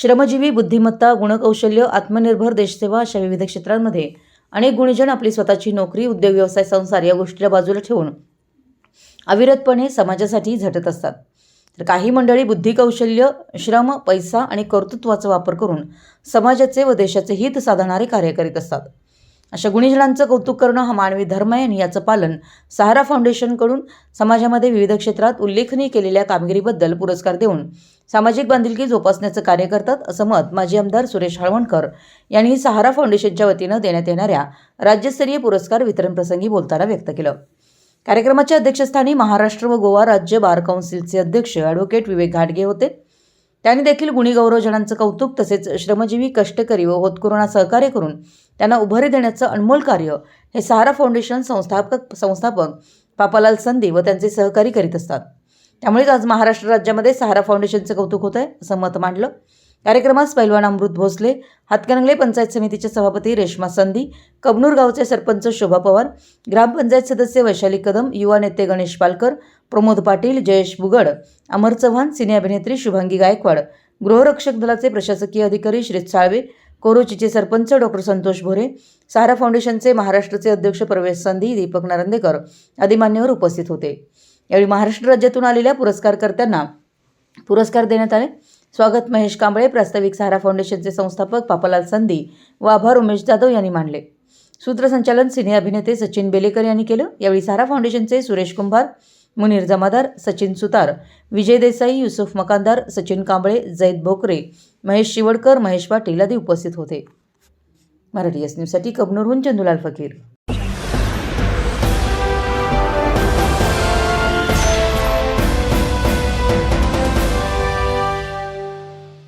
श्रमजीवी बुद्धिमत्ता गुणकौशल्य आत्मनिर्भर देशसेवा अशा विविध क्षेत्रांमध्ये अनेक गुणीजण आपली स्वतःची नोकरी उद्योग व्यवसाय संसार या गोष्टीला बाजूला ठेवून अविरतपणे समाजासाठी झटत असतात. तर काही मंडळी बुद्धिकौशल्य श्रम पैसा आणि कर्तृत्वाचा वापर करून समाजाचे व देशाचे हित साधणारे कार्य करीत असतात. अशा गुणीजनांचं कौतुक करणं हा मानवी धर्म आहे आणि याचं पालन सहारा फाउंडेशनकडून समाजामध्ये विविध क्षेत्रात उल्लेखनीय केलेल्या कामगिरीबद्दल पुरस्कार देऊन सामाजिक बांधिलकी जोपासण्याचं कार्य करतात असं मत माजी आमदार सुरेश हळवणकर यांनी सहारा फाउंडेशनच्या वतीनं देण्यात येणाऱ्या राज्यस्तरीय पुरस्कार वितरण प्रसंगी बोलताना व्यक्त केलं. कार्यक्रमाच्या अध्यक्षस्थानी महाराष्ट्र व गोवा राज्य बार काउन्सिलचे अध्यक्ष ॲडव्होकेट विवेक घाटगे होते. त्यांनी देखील गुणी गौरवजनांचं कौतुक तसेच श्रमजीवी कष्टकरी व होतकुरणा सहकार्य करून त्यांना उभारी देण्याचं अनमोल कार्य हे सहारा फाउंडेशन संस्थापक संस्थापक पापालाल संधी व त्यांचे सहकारी करीत असतात. त्यामुळेच आज महाराष्ट्र राज्यामध्ये सहारा फाउंडेशनचं कौतुक होत आहे असं मत मांडलं. कार्यक्रमास पैलवान अमृत भोसले हातकणंगले पंचायत समितीचे सभापती रेश्मा संधी कबनूर गावचे सरपंच शोभा पवार ग्रामपंचायत सदस्य वैशाली कदम युवा नेते गणेश पालकर प्रमोद पाटील जयेश बुगड अमर चव्हाण सिने अभिनेत्री शुभांगी गायकवाड गृहरक्षक दलाचे प्रशासकीय अधिकारी श्रीत साळवे कोरोचीचे सरपंच डॉक्टर संतोष भोरे सहारा फाउंडेशनचे महाराष्ट्राचे अध्यक्ष प्रवेश संधी दीपक नरंदेकर आदी मान्यवर उपस्थित होते. यावेळी महाराष्ट्र राज्यातून आलेल्या पुरस्कारकर्त्यांना पुरस्कार देण्यात आले. स्वागत महेश कांबळे प्रास्ताविक सहारा फाउंडेशनचे संस्थापक पापालाल संधी व आभार उमेश जाधव यांनी मांडले सूत्रसंचालन सिने अभिनेते सचिन बेलेकर यांनी केलं. यावेळी सहारा फाउंडेशनचे सुरेश कुंभार मुनीर जमादार सचिन सुतार विजय देसाई युसुफ मकानदार सचिन कांबळे जैद भोकरे महेश शिवडकर महेश पाटील आदी उपस्थित होते. मराठी एस न्यूजसाठी कबनूरहून चंदुलाल फकीर.